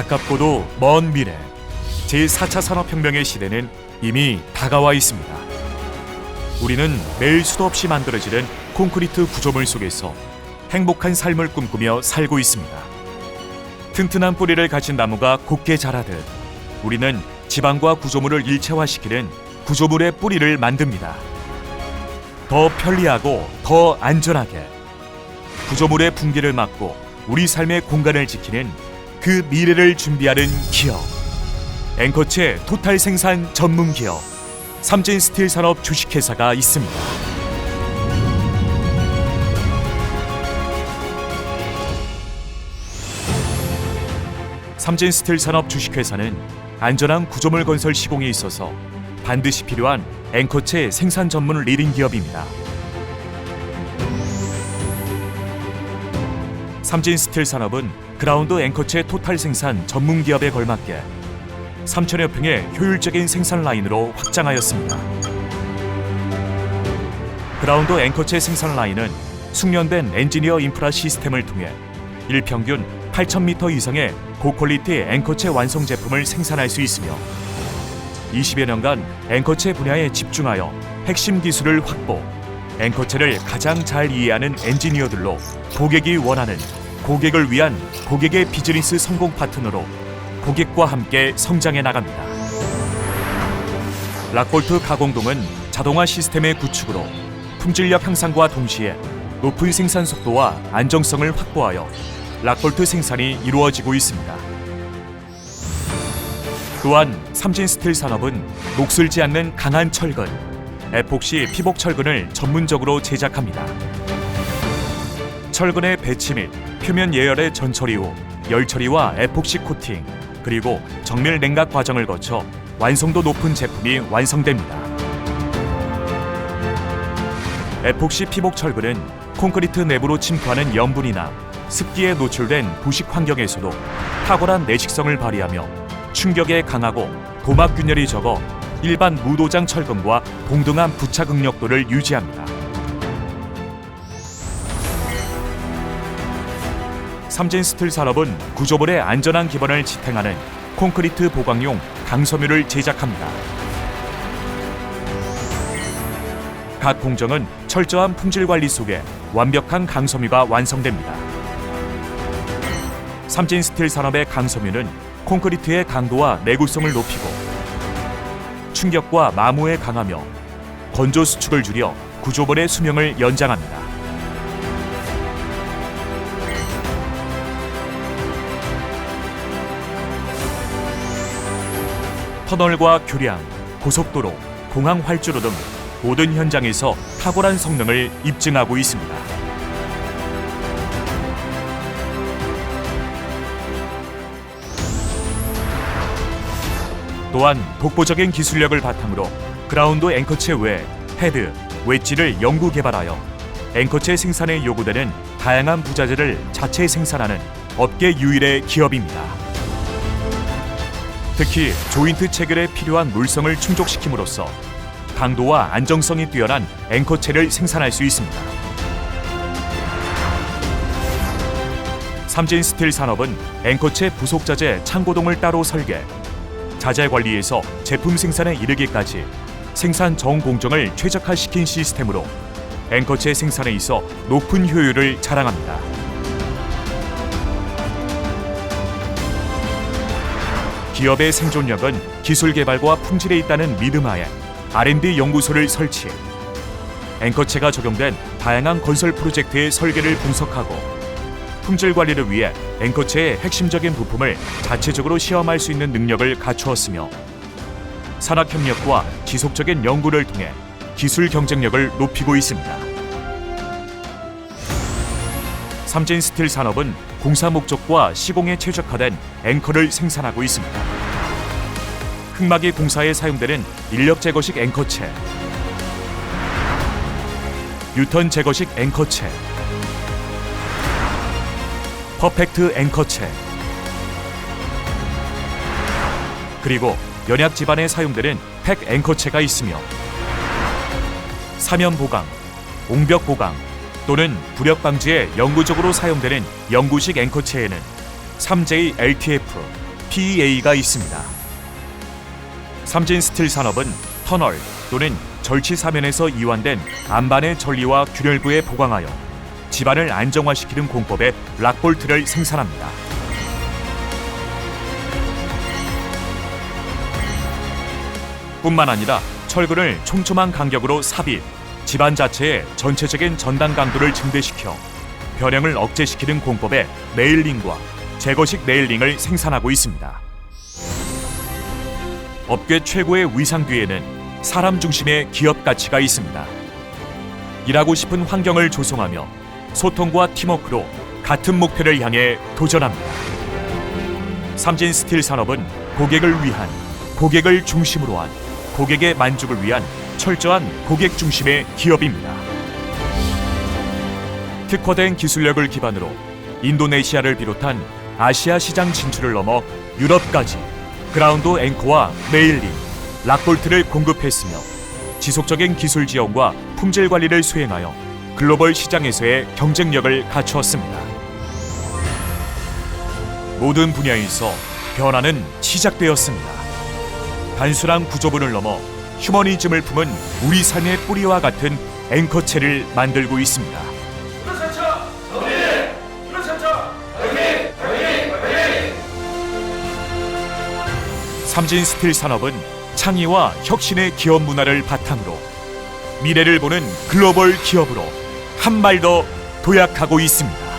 가깝고도 먼 미래 제4차 산업혁명의 시대는 이미 다가와 있습니다. 우리는 매일 수도 없이 만들어지는 콘크리트 구조물 속에서 행복한 삶을 꿈꾸며 살고 있습니다. 튼튼한 뿌리를 가진 나무가 곱게 자라듯 우리는 지방과 구조물을 일체화시키는 구조물의 뿌리를 만듭니다. 더 편리하고 더 안전하게 구조물의 붕괴를 막고 우리 삶의 공간을 지키는 그 미래를 준비하는 기업 앵커체 토탈 생산 전문 기업 삼진 스틸 산업 주식회사가 있습니다. 삼진 스틸 산업 주식회사는 안전한 구조물 건설 시공에 있어서 반드시 필요한 앵커체 생산 전문 리딩 기업입니다. 삼진 스틸 산업은 그라운드 앵커체 토탈 생산 전문 기업에 걸맞게 3천여 평의 효율적인 생산 라인으로 확장하였습니다. 그라운드 앵커체 생산 라인은 숙련된 엔지니어 인프라 시스템을 통해 일평균 8,000m 이상의 고퀄리티 앵커체 완성 제품을 생산할 수 있으며 20여 년간 앵커체 분야에 집중하여 핵심 기술을 확보, 앵커체를 가장 잘 이해하는 엔지니어들로 고객이 원하는 고객을 위한 고객의 비즈니스 성공 파트너로 고객과 함께 성장해 나갑니다. 락볼트 가공동은 자동화 시스템의 구축으로 품질력 향상과 동시에 높은 생산 속도와 안정성을 확보하여 락볼트 생산이 이루어지고 있습니다. 또한 삼진 스틸 산업은 녹슬지 않는 강한 철근, 에폭시 피복 철근을 전문적으로 제작합니다. 철근의 배치 및 표면 예열의 전처리 후 열처리와 에폭시 코팅 그리고 정밀 냉각 과정을 거쳐 완성도 높은 제품이 완성됩니다. 에폭시 피복 철근은 콘크리트 내부로 침투하는 염분이나 습기에 노출된 부식 환경에서도 탁월한 내식성을 발휘하며 충격에 강하고 도막 균열이 적어 일반 무도장 철근과 동등한 부착 응력도를 유지합니다. 삼진 스틸 산업은 구조물의 안전한 기반을 지탱하는 콘크리트 보강용 강섬유를 제작합니다. 각 공정은 철저한 품질 관리 속에 완벽한 강섬유가 완성됩니다. 삼진 스틸 산업의 강섬유는 콘크리트의 강도와 내구성을 높이고 충격과 마모에 강하며 건조 수축을 줄여 구조물의 수명을 연장합니다. 터널과 교량, 고속도로, 공항 활주로 등 모든 현장에서 탁월한 성능을 입증하고 있습니다. 또한 독보적인 기술력을 바탕으로 그라운드 앵커체 외 헤드, 웨지를 연구 개발하여 앵커체 생산에 요구되는 다양한 부자재를 자체 생산하는 업계 유일의 기업입니다. 특히 조인트 체결에 필요한 물성을 충족시킴으로써 강도와 안정성이 뛰어난 앵커체를 생산할 수 있습니다. 삼진 스틸 산업은 앵커체 부속 자재 창고동을 따로 설계, 자재 관리에서 제품 생산에 이르기까지 생산 전 공정을 최적화시킨 시스템으로 앵커체 생산에 있어 높은 효율을 자랑합니다. 기업의 생존력은 기술 개발과 품질에 있다는 믿음하에 R&D 연구소를 설치. 앵커체가 적용된 다양한 건설 프로젝트의 설계를 분석하고 품질 관리를 위해 앵커체의 핵심적인 부품을 자체적으로 시험할 수 있는 능력을 갖추었으며 산학 협력과 지속적인 연구를 통해 기술 경쟁력을 높이고 있습니다. 삼진 스틸 산업은 공사 목적과 시공에 최적화된 앵커를 생산하고 있습니다. 흑막이 공사에 사용되는 인력 제거식 앵커체, 유턴 제거식 앵커체, 퍼펙트 앵커체, 그리고 연약 집안에 사용되는 팩 앵커체가 있으며 사면 보강, 옹벽 보강 또는 불역 방지에 영구적으로 사용되는 영구식 앵커체에는 3J LTF, PEA가 있습니다. 삼진 스틸 산업은 터널 또는 절치 사면에서 이완된 안반의 전리와 균열부에 보강하여 집안을 안정화시키는 공법의 락볼트를 생산합니다. 뿐만 아니라 철근을 촘촘한 간격으로 삽입, 집안 자체의 전체적인 전단 강도를 증대시켜 변형을 억제시키는 공법의 네일링과 제거식 네일링을 생산하고 있습니다. 업계 최고의 위상 뒤에는 사람 중심의 기업 가치가 있습니다. 일하고 싶은 환경을 조성하며 소통과 팀워크로 같은 목표를 향해 도전합니다. 삼진 스틸 산업은 고객을 위한, 고객을 중심으로 한, 고객의 만족을 위한 철저한 고객 중심의 기업입니다. 특화된 기술력을 기반으로 인도네시아를 비롯한 아시아 시장 진출을 넘어 유럽까지 그라운드 앵커와 메일링, 락볼트를 공급했으며 지속적인 기술 지원과 품질 관리를 수행하여 글로벌 시장에서의 경쟁력을 갖추었습니다. 모든 분야에서 변화는 시작되었습니다. 단순한 구조분을 넘어 휴머니즘을 품은 우리 삶의 뿌리와 같은 앵커체를 만들고 있습니다. 삼진 스틸 산업은 창의와 혁신의 기업 문화를 바탕으로 미래를 보는 글로벌 기업으로 한 발 더 도약하고 있습니다.